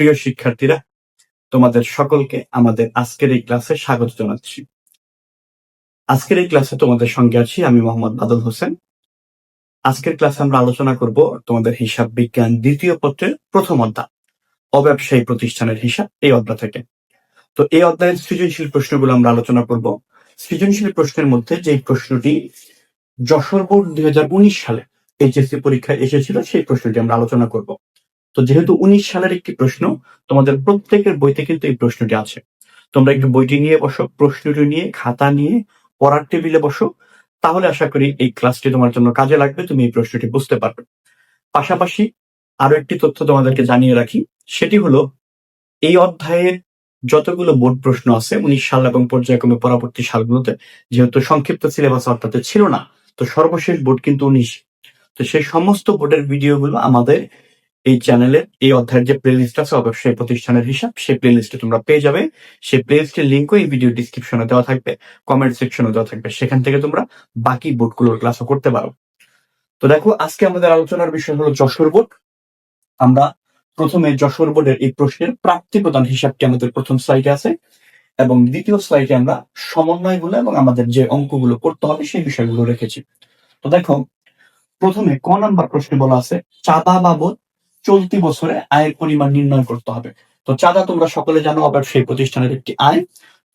প্রিয় শিক্ষার্থীরা, তোমাদের সকলকে আমাদের আজকের এই ক্লাসে স্বাগত জানাচ্ছি। আজকের এই ক্লাসে তোমাদের সঙ্গে আছি আমি মোহাম্মদ বাদল হোসেন। আজকের ক্লাসে আমরা আলোচনা করব তোমাদের হিসাব বিজ্ঞান দ্বিতীয় পত্রের প্রথম অধ্যায়, অব্যবসায়ী প্রতিষ্ঠানের হিসাব এই অধ্যায় থেকে। তো এই অধ্যায়ের সৃজনশীল প্রশ্নগুলো আমরা আলোচনা করব। সৃজনশীল প্রশ্নের মধ্যে যে প্রশ্নটি যশোর বোর্ড দুই হাজার উনিশ সালে এইচএসসি পরীক্ষায় এসেছিল, সেই প্রশ্নটি আমরা আলোচনা করব। তো যেহেতু উনিশ সালের একটি প্রশ্ন, তোমাদের প্রত্যেকের বইতে কিন্তু এই প্রশ্নটি আছে। তোমরা একটু বইটি নিয়ে বসো, প্রশ্নটি নিয়ে, খাতা নিয়ে, পড়ার টেবিলে বসো। তাহলে আশা করি এই ক্লাসটি তোমার জন্য কাজে লাগবে, তুমি এই প্রশ্নটি বুঝতে পারবে। পাশাপাশি আরও একটি তথ্য তোমাদেরকে জানিয়ে রাখি, সেটি হলো, এই অধ্যায়ের যতগুলো বোর্ড প্রশ্ন আছে, উনিশ সাল এবং পর্যায়ক্রমে পরবর্তী সালগুলোতে, যেহেতু সংক্ষিপ্ত সিলেবাস অর্থাৎ ছিল না, তো সর্বশেষ বোর্ড কিন্তু উনিশ। তো সেই সমস্ত বোর্ডের ভিডিওগুলো আমাদের এই চ্যানেলের এই অধ্যায়ের যে প্লেলিস্ট আছে, অবশ্যই প্রতিষ্ঠানের হিসাব, সেই প্লেলিস্টে তোমরা পেয়ে যাবে। সেই প্লেলিস্টের লিঙ্কও এই ভিডিও ডিসক্রিপশনে দেওয়া থাকবে কমেন্ট সেকশনে দেওয়া থাকবে। সেখান থেকে তোমরা বাকি বোর্ডগুলোর ক্লাসও করতে পারো। তো দেখো, আজকে আমাদের আলোচনার বিষয় হলো যশোর বোর্ড। আমরা প্রথমে যশোর বোর্ডের এই প্রশ্নের প্রাপ্তি প্রদান হিসাবটি আমাদের প্রথম স্লাইডে আছে এবং দ্বিতীয় স্লাইডে আমরা সমন্বয়গুলো এবং আমাদের যে অঙ্কগুলো করতে হবে, সেই বিষয়গুলো রেখেছি। তো দেখো, প্রথমে ক নাম্বার প্রশ্নে বলা আছে, চাঁদা বাবদ চলতি বছরে আয়ের পরিমাণ নির্ণয় করতে হবে। তো চাঁদা তোমরা সকলে জানো আবার সেই প্রতিষ্ঠানের একটি আয়।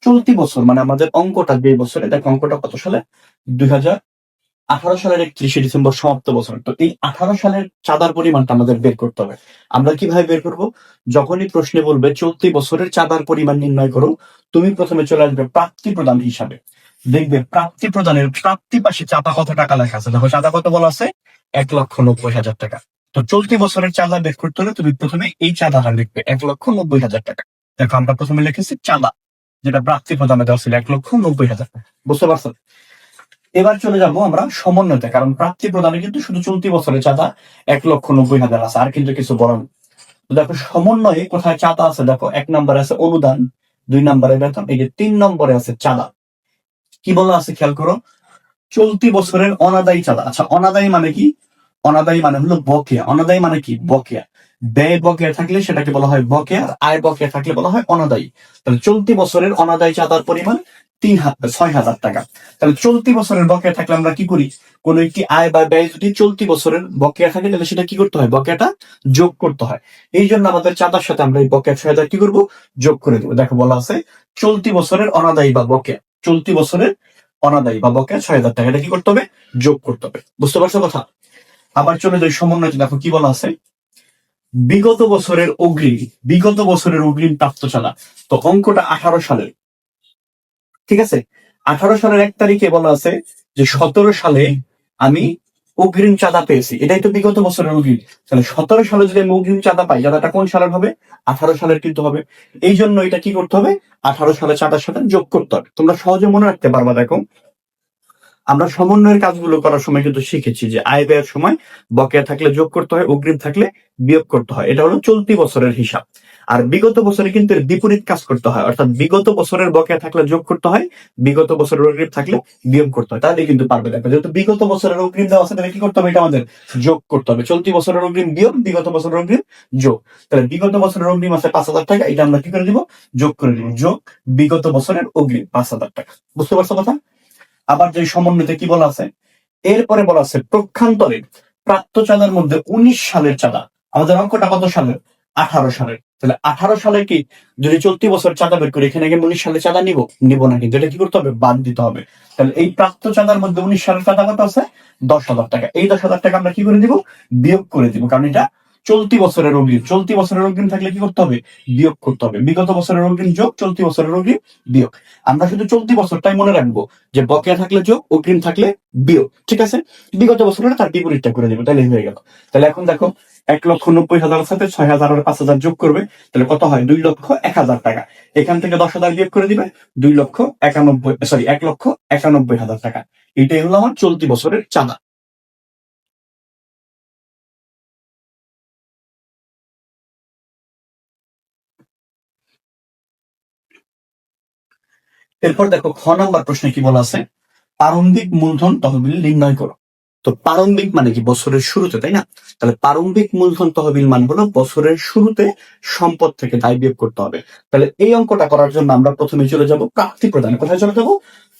চলতি বছর মানে আমাদের অঙ্কটা যে বছরে, দেখো অঙ্কটা কত সালে? দুই হাজার আঠারো সালের একত্রিশে ডিসেম্বর সমাপ্ত বছর। তো এই আঠারো সালের চাঁদার পরিমাণটা আমাদের বের করতে হবে। আমরা কীভাবে বের করব? যখনই প্রশ্নে বলবে চলতি বছরের চাঁদার পরিমাণ নির্ণয় করো, তুমি প্রথমে চলে আসবে প্রাপ্তি প্রদান হিসাবে। দেখবে প্রাপ্তি প্রদানের প্রাপ্তি পাশে চাঁদা কত টাকা লেখা আছে? দেখো চাঁদা কত বলা আছে? এক লক্ষ নব্বই হাজার টাকা। তো চলতি বছরের চাঁদা বের করতে হলে তুমি প্রথমে এই চাঁদাটা লিখবে, এক লক্ষ নব্বই হাজার টাকা। দেখো, আমরা প্রথমে লিখেছি চাঁদা, যেটা প্রাপ্তি প্রদানে দেওয়া ছিল এক লক্ষ নব্বই হাজার বুঝতে পারছ? এবার চলে যাব আমরা সমন্বয়তে, কারণ প্রাপ্তি প্রদানে কিন্তু শুধু চলতি বছরের চাঁদা এক লক্ষ নব্বই হাজার আছে, আর কিন্তু কিছু বড় দেখো, সমন্বয়ে কোথায় চাঁদা আছে? দেখো, এক নম্বরে আছে অনুদান, দুই নম্বরে বেতন, এই যে তিন নম্বরে আছে চাঁদা। কি বলা আছে? খেয়াল করো, চলতি বছরের অনাদায়ী চাঁদা। আচ্ছা অনাদায়ী মানে কি? অনাদায়ী মানে হলো বকেয়া। অনাদায়ী মানে কি? বকেয়া। ব্যয় বকেয়া থাকলে সেটাকে বলা হয় বকেয়া আয় বকেয়া থাকলে বলা হয় অনাদায়ী। তাহলে চলতি বছরের অনাদায়ী চাঁদার পরিমাণ তিন হাজার ছয় হাজার টাকা। তাহলে চলতি বছরের বকেয়া থাকলে আমরা কি করি? কোন একটি আয় বা ব্যয় যদি চলতি বছরের বকেয়া থাকে, তাহলে সেটা কি করতে হয়? বকেয়াটা যোগ করতে হয়। এই জন্য আমাদের চাঁদার সাথে আমরা এই বকেয়া ছয় হাজার কি করব? যোগ করে দেবো। দেখো বলা আছে, চলতি বছরের অনাদায়ী বা বকেয়া। চলতি বছরের অনাদায়ী বা বকেয়া ছয় হাজার টাকা। এটা কি করতে হবে? যোগ করতে হবে। বুঝতে পারছ কথা? আবার চলে যাই সমন্বয় দেখো কি বলা আছে? বিগত বছরের অগ্রিম, বিগত বছরের অগ্রিম প্রাপ্ত চাঁদা তো অঙ্কটা আঠারো সালের। ঠিক আছে? আঠারো সালের এক তারিখে বলা আছে যে সতেরো সালে আমি অগ্রিম চাঁদা পেয়েছি। এটাই তো বিগত বছরের অগ্রিম। তাহলে সতেরো সালে যদি আমি অগ্রিম চাঁদা পাই, চাঁদাটা কোন সালের হবে? আঠারো সালের কিন্তু হবে। এই জন্য এটা কি করতে হবে? আঠারো সালে চাঁদার সাথে যোগ করতে হবে। তোমরা সহজে মনে রাখতে পারবা, দেখো। আমরা সমন্বয়ের কাজগুলো করার সময় কিন্তু শিখেছি যে আয় ব্যয়ের সময় বকেয়া থাকলে যোগ করতে হয়, অগ্রিম থাকলে বিয়োগ করতে হয়। এটা হলো চলতি বছরের হিসাব। আর বিগত বছরে কিন্তু এর বিপরীত কাজ করতে হয়। অর্থাৎ বিগত বছরের বকেয়া থাকলে যোগ করতে হয়, বিগত বছরের অগ্রিম থাকলে বিয়োগ করতে হয়। তাহলে কিন্তু পারবে দেখো, যেহেতু বিগত বছরের অগ্রিম দেওয়া আছে, তাহলে কি করতে হবে? এটা আমাদের যোগ করতে হবে। চলতি বছরের অগ্রিম বিয়োগ, বিগত বছরের অগ্রিম যোগ। তাহলে বিগত বছরের অগ্রিম আছে পাঁচ হাজার টাকা, এটা আমরা কি করে দিব? যোগ করে দিব। যোগ বিগত বছরের অগ্রিম পাঁচ হাজার টাকা। বুঝতে পারছ কথা? আবার যে সমন্বয়তে কি বলা আছে? এরপরে বলা আছে প্রক্ষান্তরের প্রাপ্ত চাঁদার মধ্যে উনিশ সালের চাঁদা। আমাদের অঙ্কটা কত সালের আঠারো সালের। তাহলে আঠারো সালে কি যদি চলতি বছর চাঁদা বের করি, এখানে উনিশ সালে চাঁদা নিব? নিব না কিন্তু, এটা কি করতে হবে? বাদ দিতে হবে। তাহলে এই প্রাপ্ত চাঁদার মধ্যে উনিশ সালের চাঁদা কত আছে? দশ হাজার টাকা। এই দশ হাজার টাকা আমরা কি করে দিব? বিয়োগ করে দিব। কারণ এটা চলতি বছরের অগ্রিম, চলতি বছরের অগ্রিম থাকলে কি করতে হবে? বিয়োগ করতে হবে। বিগত বছরের অগ্রিম যোগ, চলতি বছরের অগ্রিম বিয়োগ। আমরা শুধু চলতি বছরটাই মনে রাখব যে বকেয়া থাকলে যোগ, অগ্রিম থাকলে বিয়োগ, ঠিক আছে? বিগত বছরের তার বিপরীতটা করে দেবো তাহলে হয়ে গেল। তাহলে এখন দেখো, এক লক্ষ নব্বই হাজারের সাথে ছয় হাজার আর পাঁচ হাজার যোগ করবে। তাহলে কত হয়? দুই লক্ষ এক হাজার টাকা। এখান থেকে দশ হাজার বিয়োগ করে দিবে। দুই লক্ষ একানব্বই সরি এক লক্ষ একানব্বই হাজার টাকা। এটাই হলো আমার চলতি বছরের চাঁদা। এরপর দেখো খ নম্বর প্রশ্নে কি বলা আছে? প্রারম্ভিক মূলধন তহবিল নির্ণয় করো। তো প্রারম্ভিক মানে কি? বছরের শুরুতে, তাই না? তাহলে প্রারম্ভিক মূলধন তহবিল মান হলো বছরের শুরুতে সম্পদ থেকে দায় বিয়োগ করতে হবে। তাহলে এই অঙ্কটা করার জন্য আমরা প্রথমে চলে যাব প্রাপ্তি প্রদান। কোথায় চলে যাব?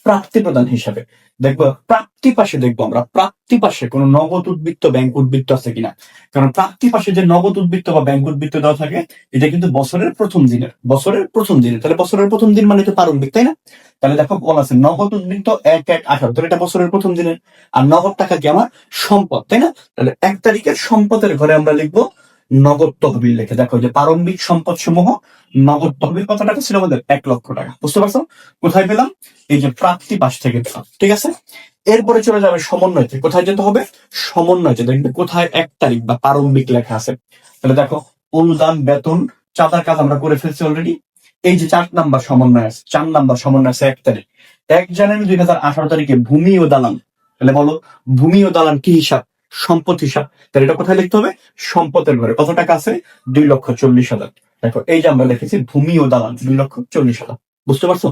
প্রাপ্তি প্রদান হিসাবে। দেখব প্রাপ্তি পাশে দেখব আমরা। প্রাপ্তি পাশে কোনো নগদ উদ্বৃত্ত ব্যাংক উদ্বৃত্ত আছে কিনা? কারণ প্রাপ্তি পাশে যে নগদ উদ্বৃত্ত বা ব্যাংক উদ্বৃত্ত দেওয়া থাকে, এটা কিন্তু বছরের প্রথম দিনের, বছরের প্রথম দিনে। তাহলে বছরের প্রথম দিন মানে তো প্রারম্ভিক, তাই না? তাহলে দেখো, বলা আছে নগদ উদ্বৃত্ত এক এক আঠারো, তাহলে এটা বছরের প্রথম দিনের আর নগদ টাকা কি আমার? সম্পদ, তাই না? তাহলে এক তারিখের সম্পদের ঘরে আমরা লিখব নগদ তহবিল লেখে। দেখো যে প্রারম্ভিক সম্পদ সমূহ নগদ তহবিল কত টাকা ছিল আমাদের? এক লক্ষ টাকা। বুঝতে পারছ? কোথায় পেলাম? এই যে প্রাপ্তি পাশ থেকে পেলাম। ঠিক আছে? এরপরে চলে যাবে সমন্বয়তে কোথায় যেতে হবে? সমন্বয়তে দেখবে কোথায় এক তারিখ বা প্রারম্ভিক লেখা আছে। তাহলে দেখো, অনুদান, বেতন, চাঁদার কাজ আমরা করে ফেলছি অলরেডি এই যে চার নাম্বার সমন্বয় আছে, চার নাম্বার সমন্বয় আছে এক তারিখ। এক জানুয়ারি দুই হাজার আঠারো তারিখে ভূমি ও দালান। তাহলে বলো, ভূমি ও দালান কি হিসাব? সম্পদ হিসাব। তাহলে এটা কোথায় লিখতে হবে? সম্পদের ঘরে। কত টাকা আছে? দুই লক্ষ চল্লিশ হাজার। দেখো, এই যে আমরা লিখেছি ভূমি ও দালান, দুই লক্ষ চল্লিশ হাজার। বুঝতে পারছ?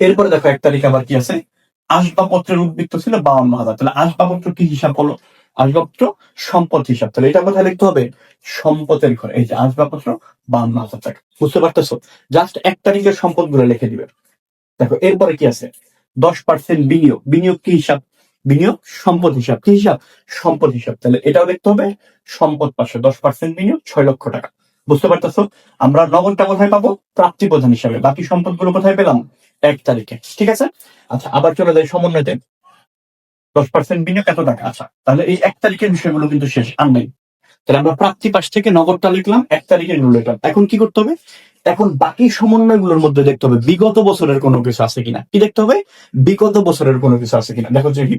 এরপরে দেখো, এক তারিখ আবার কি আছে? আসবাবপত্রের উদ্বৃত্ত ছিল বাউন্ন হাজার। তাহলে আসবাবপত্র কি হিসাব বলো? আসবাবপত্র সম্পদ হিসাব। তাহলে এটা কোথায় লিখতে হবে? সম্পদের ঘরে। এই যে আসবাবপত্র বাউন্ন হাজার টাকা। বুঝতে পারতেছো? জাস্ট এক তারিখের সম্পদগুলো লিখে দিবে। দেখো, এরপরে কি আছে? দশ পার্সেন্ট বিনিয়োগ। বিনিয়োগ কি হিসাব? বিনিয়োগ সম্পদ হিসাব। কি হিসাব? সম্পদ হিসাব। তাহলে এটাও দেখতে হবে, সম্পদ পাশে দশ পার্সেন্ট বিনিয়োগ, ছয় লক্ষ টাকা। বুঝতে পারতেছো? আমরা নগদটা কোথায় পাবো? প্রাপ্তি প্রধান হিসাবে। বাকি সম্পদগুলো কোথায় পেলাম? এক তারিখে, ঠিক আছে? আচ্ছা আবার চলে যায় সমন্বয়তে। দশ পার্সেন্ট বিনিয়োগ এত টাকা। আচ্ছা তাহলে এই এক তারিখের বিষয়গুলো কিন্তু শেষ, আর তাহলে আমরা প্রাপ্তি পাশ থেকে নগদটা লিখলাম, এক তারিখের লিখলাম এখন কি করতে হবে? এখন বাকি সমন্বয়গুলোর মধ্যে দেখতে হবে বিগত বছরের কোনো কিছু আছে কিনা। কি দেখতে হবে? বিগত বছরের কোনো কিছু আছে কিনা। দেখো যে কি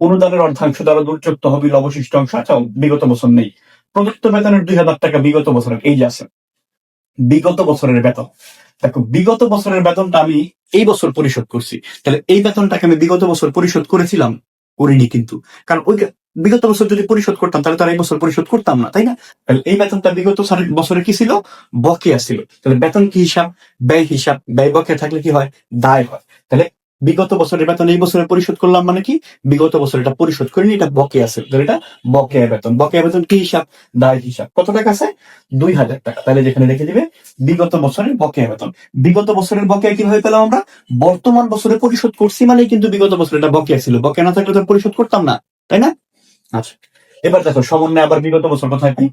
অনুদানের অর্ধাংশ দ্বারা দুর্যোগ তহবিল অবশিষ্ট অংশ। আচ্ছা বিগত বছর নেই। প্রদত্ত বেতনের দুই হাজার টাকা বিগত বছরের। এই যে আছে। বিগত বছরের বেতন। দেখো, বিগত বছরের বেতনটা আমি এই বছর পরিশোধ করছি। তাহলে এই বেতনটাকে আমি বিগত বছর পরিশোধ করেছিলাম, করিনি কিন্তু। কারণ ওই বিগত বছর যদি পরিশোধ করতাম, তাহলে তো আর এই বছর পরিশোধ করতাম না, তাই না? তাহলে এই বেতনটা বিগত বছরে কি ছিল? বকেয়া ছিল। তাহলে বেতন কি হিসাব? ব্যয় হিসাব। ব্যয় বকেয়া থাকলে কি হয়? দায় হয়। তাহলে বিগত বছরের বেতন, এই বছরে পরিশোধ করলাম মানে কি? বিগত বছর এটা পরিশোধ করিনি, এটা বকেয়া তাহলে এটা বকেয়া বেতন। বকেয়া বেতন কি হিসাব? দায় হিসাব। কত টাকা আছে? দুই হাজার টাকা। তাহলে যেখানে রেখে দিবে, বিগত বছরের বকেয়া বেতন। বিগত বছরের বকেয়া কীভাবে পেলাম আমরা? বর্তমান বছরে পরিশোধ করছি মানে কিন্তু বিগত বছর এটা বকেয়া ছিল। বকেয়া না থাকলে তো পরিশোধ করতাম না, তাই না? আচ্ছা। এবার দেখো, সমন্বয় আবার বিগত বছর কোথায় পাই?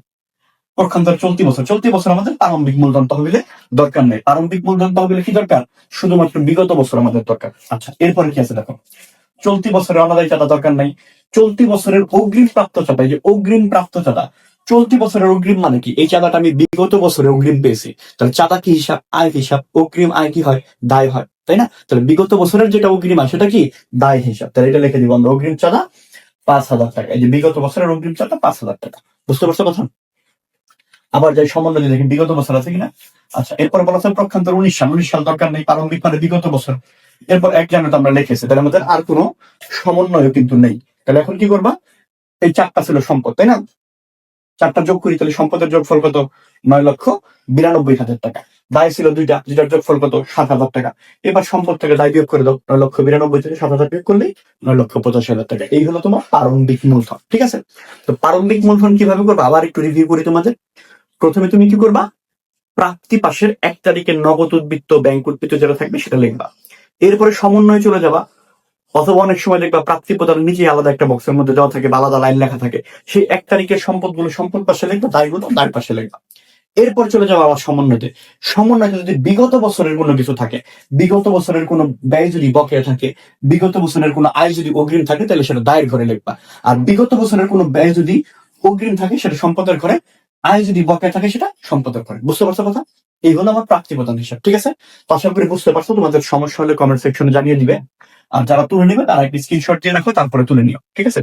পক্ষান্তর চলতি বছর চলতি বছর আমাদের প্রারম্ভিক মূলধন তহবিলে দরকার নেই। প্রারম্ভিক মূলধন তহবিলে কি দরকার? শুধুমাত্র বিগত বছর আমাদের দরকার। আচ্ছা এরপরে কি আছে দেখো? চলতি বছরের আমাদের চাঁদা দরকার নাই। চলতি বছরের অগ্রিম প্রাপ্ত চাঁদা যে অগ্রিম প্রাপ্ত চাঁদা, চলতি বছরের অগ্রিম মানে কি? এই চাঁদাটা আমি বিগত বছরে অগ্রিম পেয়েছি। তাহলে চাঁদা কি হিসাব? আয় হিসাব? অগ্রিম আয় কি হয়? দায় হয়, তাই না? তাহলে বিগত বছরের যেটা অগ্রিম আয়, সেটা কি? দায় হিসাব। তাহলে এটা লিখে দিব আমরা, অগ্রিম চাঁদা পাঁচ হাজার টাকা। এই যে বিগত বছরের অগ্রিম চাঁদা পাঁচ হাজার টাকা। বুঝতে পারছ কথা? আবার যাই সমন্বয় দেখি বিগত বছর আছে কিনা? আচ্ছা এরপর বলা আছে প্রক্ষান্তর উনিশ সাল উনিশ সাল দরকার নেই, প্রারম্ভিক মানে বিগত বছর। এরপর এক জানুয়ারি আমরা লিখেছি, তাহলে আমাদের আর কোনো সমন্বয় কিন্তু নেই। তাহলে এখন কি করবা? এই চারটা ছিল সম্পদ, তাই না? চারটা যোগ করি, তাহলে সম্পদের যোগফল কত? নয় লক্ষ বিরানব্বই হাজার টাকা। দায় ছিল দুইটা, দুইটার যোগফল কত? সাত হাজার টাকা। এবার সম্পদ থেকে দায় বিয়োগ করে দাও, নয় লক্ষ বিরানব্বই থেকে সাত হাজার বিয়োগ করলেই নয় লক্ষ পঁচাশি হাজার টাকা। এই হলো তোমার প্রারম্ভিক মূলধন, ঠিক আছে? তো প্রারম্ভিক মূলধন কীভাবে করবা? আবার একটু রিভিউ করি তোমাদের। প্রথমে তুমি কি করবা? প্রাপ্তি পাশের এক তারিখের নগদ উদ্বৃত্ত ব্যাংক উদ্বৃত্ত যেটা থাকবে সেটা লিখবা। এরপরে সমন্বয়ে চলে যাবা। অথবা অনেক সময় দেখবা প্রাপ্তি প্রদান নিচে আলাদা একটা বক্সের মধ্যে দেওয়া থাকে আলাদা লাইন লেখা থাকে। সেই এক তারিখের সম্পদগুলো সম্পদ পাশে লিখবা, দায়গুলো দায় পাশে লিখবা। এরপর চলে যাব আবার সমন্বয়তে। সমন্বয়তে যদি বিগত বছরের কোনো কিছু থাকে, বিগত বছরের কোনো ব্যয় যদি বকেয়া থাকে, বিগত বছরের কোনো আয় যদি অগ্রিম থাকে, তাহলে সেটা দায়ের ঘরে লিখবা। আর বিগত বছরের কোনো ব্যয় যদি অগ্রিম থাকে, সেটা সম্পদের ঘরে আয় যদি বকেয়া থাকে সেটা সম্পদের ঘরে বুঝতে পারছ কথা? এই হলো আমার প্রাপ্তি হিসাব, ঠিক আছে? আশা করি বুঝতে পারছ, তোমাদের সমস্যা হলে কমেন্ট সেকশনে জানিয়ে দিবে। আর যারা তুলে নেবে, তারা একটি স্ক্রিনশট দিয়ে রাখো, তারপরে তুলে নিও, ঠিক আছে?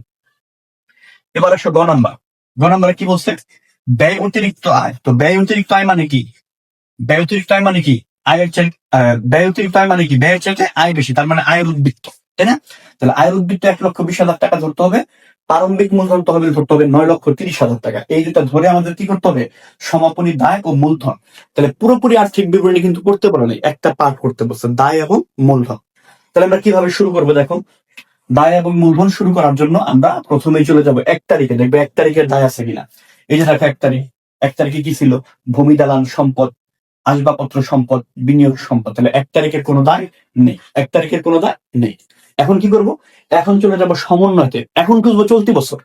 এবার আসো গ নাম্বার। গ নাম্বারে কি বলছে? ব্যয় অতিরিক্ত আয়। তো ব্যয় অতিরিক্ত আয় মানে কি? ব্যয় অতিরিক্ত আয় মানে কি? আয়ের চাই ব্যয় অতিরিক্ত আয় মানে কি? ব্যয়ের চাইতে আয় বেশি, তার মানে আয়ের উদ্বৃত্ত, তাই না? তাহলে আয়ের উদ্বৃত্ত এক লক্ষ বিশ হাজার টাকা ধরতে হবে। প্রারম্ভিক মূলধন তহবিল ধরতে হবে নয় লক্ষ তিরিশ হাজার টাকা। এই দুটা ধরে আমাদের কি করতে হবে? সমাপনী দায় ও মূলধন। তাহলে পুরোপুরি আর্থিক বিবরণী কিন্তু করতে পারো নাই, একটা পার্ট করতে বলছে দায় এবং মূলধন। তাহলে আমরা কীভাবে শুরু করব দেখো? দায় এবং মূলধন শুরু করার জন্য আমরা প্রথমেই চলে যাব এক তারিখে, দেখবে এক তারিখের দায় আছে কিনা। এই যে দেখো, এক তারিখ। এক তারিখে কি ছিল? ভূমি দালান সম্পদ, আসবাবপত্র সম্পদ, বিনিয়োগ সম্পদ। তাহলে এক তারিখের কোনো দায় নেই। এক তারিখের কোনো দায় নেই। এখন কি করব? এখন চলে যাব সমন্বয়তে। এখন খুঁজবো চলতি বছর।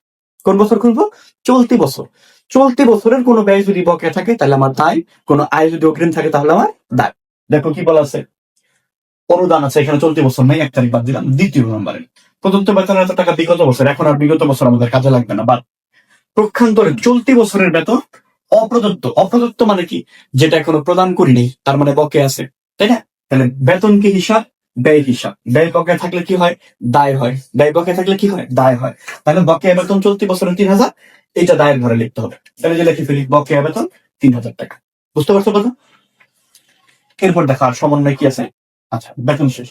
কোন বছর খুঁজবো? চলতি বছর। চলতি বছরের কোনো ব্যয় যদি বকেয়া থাকে, তাহলে আমার দায়। কোনো আয় যদি অগ্রিম থাকে, তাহলে আমার দায়। দেখো কি বলা আছে? অনুদান আছে, এখানে চলতি বছর নেই, এক তারিখ বাদ দিলাম, দ্বিতীয় নম্বরে প্রদত্ত বেতন এত টাকা বিগত বছর, এখন আর বিগত বছর আমাদের কাজে লাগবে না, বাদ। প্রক্ষান্তরে চলতি বছরের বেতন অপ্রদত্ত। অপ্রদত্ত মানে কি? যেটা এখনও প্রদান করিনি, তার মানে বকে আছে। তাই না? তাহলে বেতন কি হিসাব? ব্যয় হিসাব। ব্যয় বকেয়া থাকলে কি হয়? দায় হয়। ব্যয় বকেয়া থাকলে কি হয়? দায় হয়। তাহলে বকেয়া বেতন চলতি বছরের তিন হাজার এটা দায়ের ঘরে লিখতে হবে। তাহলে যে লিখে ফেলি, বকেয়া বেতন তিন হাজার টাকা। বুঝতে পারছ কথা? এরপর দেখা, আর সমন্বয় কি আছে? আচ্ছা বেতন শেষ।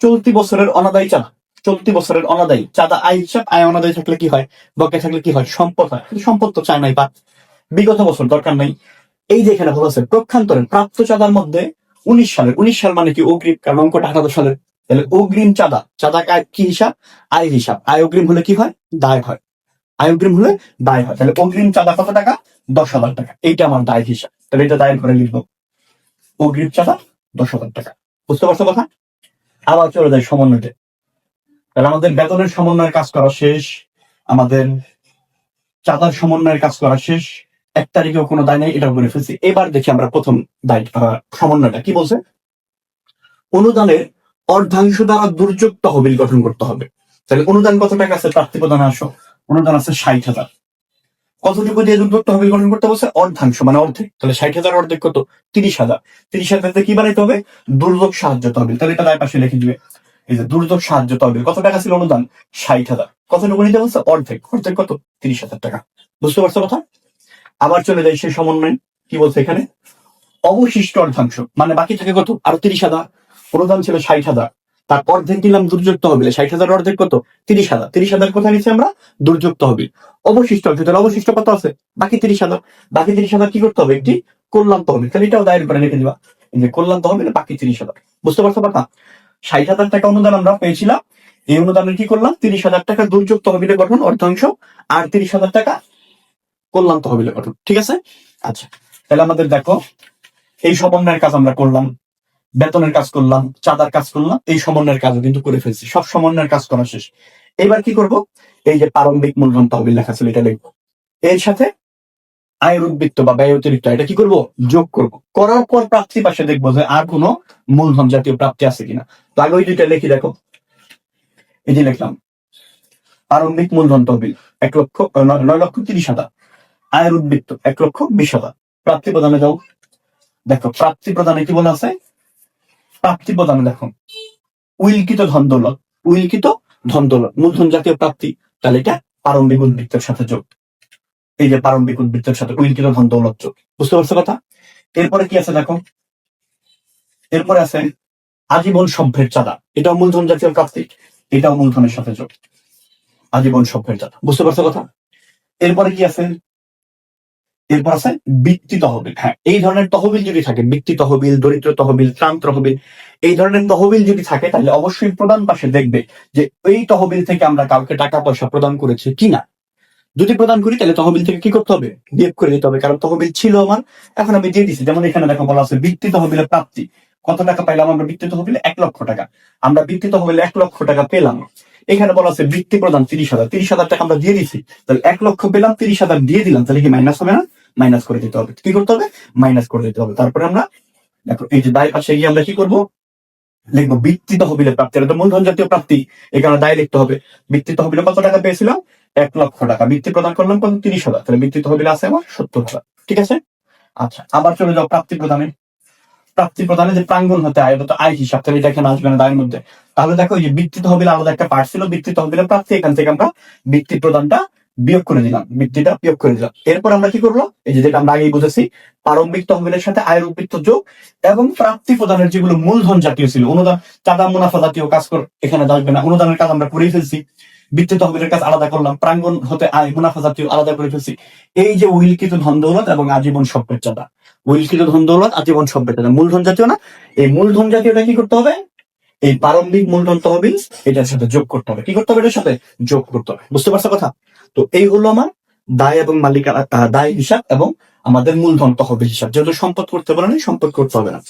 চলতি বছরের অনাদায়ী চাঁদা। চলতি বছরের অনাদায়ী চাঁদা আয় হিসাব, আয় অনাদায়ী থাকলে কি হয়? বকেয়া থাকলে কি হয়? সম্পদ হয়। সম্পদ তো চায় নাই বা বিগত বছর দরকার নাই। এই যে এখানে বলেছে প্রক্ষান্তরের প্রাপ্ত চাঁদার মধ্যে উনিশ সালের, উনিশ সাল মানে কি অগ্রিম? কারণ অঙ্কটা আঠারো সালের। তাহলে অগ্রিম চাঁদা। চাঁদা কি হিসাব? আয় হিসাব। আয় অগ্রিম হলে কি হয়? দায় হয়। আয় অগ্রিম হলে দায় হয়। তাহলে অগ্রিম চাঁদা কত টাকা? দশ হাজার টাকা। এইটা আমার দায় হিসাব। তাহলে এটা দায়ের করে লিখব। অগ্রিম চাঁদা, দশ হাজার টাকা। বুঝতে পারছ কথা? আবার চলে যায় সমন্বয়তে। তাহলে আমাদের বেতনের সমন্বয়ের কাজ করা শেষ। আমাদের চাঁদার সমন্বয়ের কাজ করা শেষ। এক তারিখেও কোনো দায় নেই এটা ফেলছি। এবার দেখি আমরা প্রথম দায় সমন্বয়টা কি বলছে? অনুদানের অর্ধাংশ দ্বারা দুর্যোগ তহবিল গঠন করতে হবে। তাহলে অনুদান কত টাকা আছে? প্রার্থী প্রদান আসো। অনুদান আছে ষাট হাজার। কতটুকু দিয়ে দুর্যোগ তহবিল গঠন করতে বলছে? অর্ধাংশ মানে অর্ধেক। তাহলে ষাট হাজার অর্ধেক কত? তিরিশ হাজার। তিরিশ হাজার কি বানাইতে হবে? দুর্যোগ সাহায্য তহবিল। তাহলে এটা দায় পাশে লিখে দিবে। এই যে দুর্যোগ সাহায্য তহবিল, কত টাকা ছিল অনুদান? ষাট হাজার। কতটুকু নিতে বলছে? অর্ধেক। অর্ধেক কত? তিরিশ হাজার টাকা। বুঝতে পারছ কথা? আবার চলে যায় সেই সমন্বয়। কি বলছে এখানে? অবশিষ্ট অর্ধাংশ মানে বাকি থাকে কত? আরও তিরিশ হাজার। অনুদান ছিল ষাট হাজার। তার অর্ধেক দিলাম দুর্যোগ তহবিলে ষাট হাজার অর্ধেক কত? তিরিশ হাজার। তিরিশ হাজার কোথায় নিচ্ছি আমরা? দুর্যোগ তহবিল অবশিষ্ট অংশ, তাহলে অবশিষ্ট কত আছে? বাকি তিরিশ হাজার। বাকি তিরিশ হাজার কি করতে হবে? একটি কল্যাণ তহবিল তাহলে এটাও দায়ের করে রেখে দিবা। যে কল্যাণ তহবিলে বাকি তিরিশ হাজার। বুঝতে পারছ কথা ষাট হাজার টাকা অনুদান আমরা পেয়েছিলাম। এই অনুদানের কি করলাম? তিরিশ হাজার টাকা দুর্যোগ তহবিলে গঠন, অর্ধাংশ। আর তিরিশ হাজার টাকা কল্যাণ তহবিলে গঠন, ঠিক আছে? আচ্ছা তাহলে আমাদের দেখো, এই সমন্বয়ের কাজ আমরা করলাম, বেতনের কাজ করলাম, চাঁদার কাজ করলাম, এই সমন্বয়ের কাজও কিন্তু করে ফেলছি, সব সমন্বয়ের কাজ করা শেষ। এবার কি করব? এই যে প্রারম্ভিক মূলধন তহবিল লেখা ছিল, এটা লিখব। এর সাথে আয়ের উদ্বৃত্ত বা ব্যয় অতিরিক্ত, এটা কি করব? যোগ করব। করার পর প্রাপ্তি পাশে দেখব যে আর কোনো মূলধন জাতীয় প্রাপ্তি আছে কিনা। তো আগে ওই দুইটা লিখি, দেখো। এই যে লিখলাম, প্রারম্ভিক মূলধন তহবিল এক লক্ষ নয় লক্ষ তিরিশ হাজার। আয়ের উদ্বৃত্ত এক লক্ষ বিশ হাজার। প্রাপ্তি প্রদানে যাও। দেখো, প্রাপ্তি প্রদানে কি বলা আছে? প্রাপ্তি প্রদানে দেখো। উইলকিত ধন দৌলত উইলকিত ধন দৌলত মূলধন জাতীয় প্রাপ্তি। তাহলে এটা প্রারম্ভিক উদ্বৃত্তের সাথে যোগ। এই যে প্রারম্ভিক উদ্বৃত্তের সাথে উইলকিত ধন দৌলত যোগ। বুঝতে পারছ কথা? এরপরে কি আছে দেখো? এরপরে আছে আজীবন সভ্যের চাঁদা। এটাও মূলধন জাতীয় প্রাপ্তি, এটাও মূলধনের সাথে যোগ। আজীবন সভ্যের চাঁদা। বুঝতে পারছ কথা? এরপরে কি আছে? এরপর আছে বৃত্তি তহবিল। হ্যাঁ এই ধরনের তহবিল যদি থাকে বৃত্তি তহবিল, দরিদ্র তহবিল, ত্রাণ তহবিল, এই ধরনের তহবিল যদি থাকে, তাহলে অবশ্যই প্রদান পাশে দেখবে যে এই তহবিল থেকে আমরা কাউকে টাকা পয়সা প্রদান করেছি কিনা। যদি প্রদান করি, তাহলে তহবিল থেকে কি করতে হবে? বিয়োগ করে দিতে হবে, কারণ তহবিল ছিল আমার, এখন আমি দিয়ে দিচ্ছি যেমন এখানে দেখো বলা আছে বৃত্তি তহবিলের প্রাপ্তি। কত টাকা পাইলাম আমরা বৃত্তি তহবিলে? এক লক্ষ টাকা। আমরা বৃত্তি তহবিলে এক লক্ষ টাকা পেলাম। এখানে বলা আছে বৃত্তি প্রদান তিরিশ হাজার। তিরিশ হাজার টাকা আমরা দিয়ে দিচ্ছি তাহলে এক লক্ষ পেলাম, তিরিশ হাজার দিয়ে দিলাম। তাহলে কি মাইনাস হবে না? মাইনাস করে দিতে হবে। কি করতে হবে? মাইনাস করে দিতে হবে। তারপরে আমরা দেখো, এই যে দায় পাশে গিয়ে আমরা কি করব? লিখব, বৃত্তি তহবিলের প্রাপ্তি, এটা মূলধন জাতীয় প্রাপ্তি এখানে দায় লিখতে হবে। বৃত্তি তহবিলে কত টাকা পেয়েছিলাম? এক লক্ষ টাকা। বৃত্তি প্রদান করলাম কত? তিরিশ হাজার। তাহলে বৃত্তি তহবিলে আছে আমার সত্তর হাজার। ঠিক আছে? আচ্ছা আবার চলে যাও প্রাপ্তি প্রদানে। প্রাপ্তি প্রদানে যে প্রাঙ্গন হতে আয় তো আয় হিসাব, তাহলে এটা এখানে আসবে না দায়ের মধ্যে। তাহলে দেখো, এই যে বৃত্তি তহবিলে আলাদা একটা পার্ট ছিল, বৃত্তি তহবিলের প্রাপ্তি, এখান থেকে আমরা বৃত্তি প্রদানটা বিয়োগ করে দিলাম বৃত্তিটা বিয়োগ করে দিলাম এরপর আমরা কি করব এই যে যেটা আমরা আগেই বুঝেছি, প্রারম্ভিক তহবিলের সাথে আয়ের উদ্বৃত্ত যোগ এবং প্রাপ্তি প্রদানের যেগুলো মূলধন জাতীয় ছিল, অনুদান, চাঁদা, মুনাফা জাতীয় কাজ কর এখানে আসবে না, অনুদানের কাজ আমরা করেই ফেলছি। বৃত্তি তহবিলের কাজ আলাদা করলাম, প্রাঙ্গণ হতে আয়, মুনাফা জাতীয় আলাদা করে ফেলছি। এই যে উইলকিত ধন দৌলত এবং আজীবন সভ্যের চাঁদা। উইলকিত ধন দৌলত, আজীবন সভ্যের চাঁদা। মূলধন জাতীয় না? এই মূলধন জাতীয়টা কি করতে হবে? এই প্রারম্ভিক মূলধন তহবিল, এটার সাথে যোগ করতে হবে। কি করতে হবে? এটার সাথে যোগ করতে হবে। বুঝতে পারছ কথা? তো এই হলো আমার দায় এবং মালিকানা আহ, দায় হিসাব এবং আমাদের মূলধন তহবিল হিসাব। যেহেতু সম্পদ করতে পারে না সম্পদ করতে হবে না।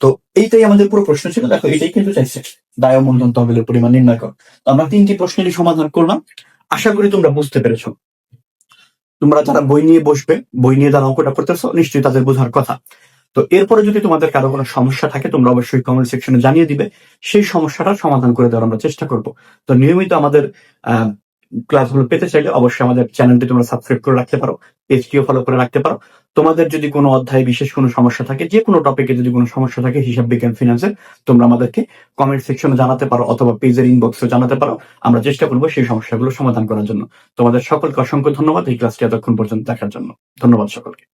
তো এইটাই আমাদের পুরো প্রশ্ন ছিল। দেখো এটাই কিন্তু চাইছে। দায় ও মূলধন তহবিলের পরিমাণ নির্ণয় কর। তো আমরা তিনটি প্রশ্নেরই সমাধান করলাম। আশা করি তোমরা বুঝতে পেরেছ। তোমরা যারা বই নিয়ে বসবে বই নিয়ে যারা অঙ্কটা করতেছো নিশ্চয়ই তাদের বোঝার কথা। তো এরপরে যদি তোমাদের কারও কোনো সমস্যা থাকে তোমরা অবশ্যই কমেন্ট সেকশনে জানিয়ে দিবে। সেই সমস্যাটা সমাধান করে দেওয়ার আমরা চেষ্টা করব। তো নিয়মিত আমাদের ক্লাসগুলো পেতে চাইলে অবশ্যই আমাদের চ্যানেলটি তোমরা সাবস্ক্রাইব করে রাখতে পারো পেজটিও ফলো করে রাখতে পারো। তোমাদের যদি কোনো অধ্যায় বিশেষ কোনো সমস্যা থাকে, যে কোনো টপিকে যদি কোনো সমস্যা থাকে, হিসাব বিজ্ঞান ফিনান্সের তোমরা আমাদেরকে কমেন্ট সেকশনে জানাতে পারো অথবা পেজের ইনবক্সে জানাতে পারো। আমরা চেষ্টা করব সেই সমস্যাগুলো সমাধান করার জন্য। তোমাদের সকলকে অসংখ্য ধন্যবাদ এই ক্লাসটি এতক্ষণ পর্যন্ত দেখার জন্য। ধন্যবাদ সকলকে।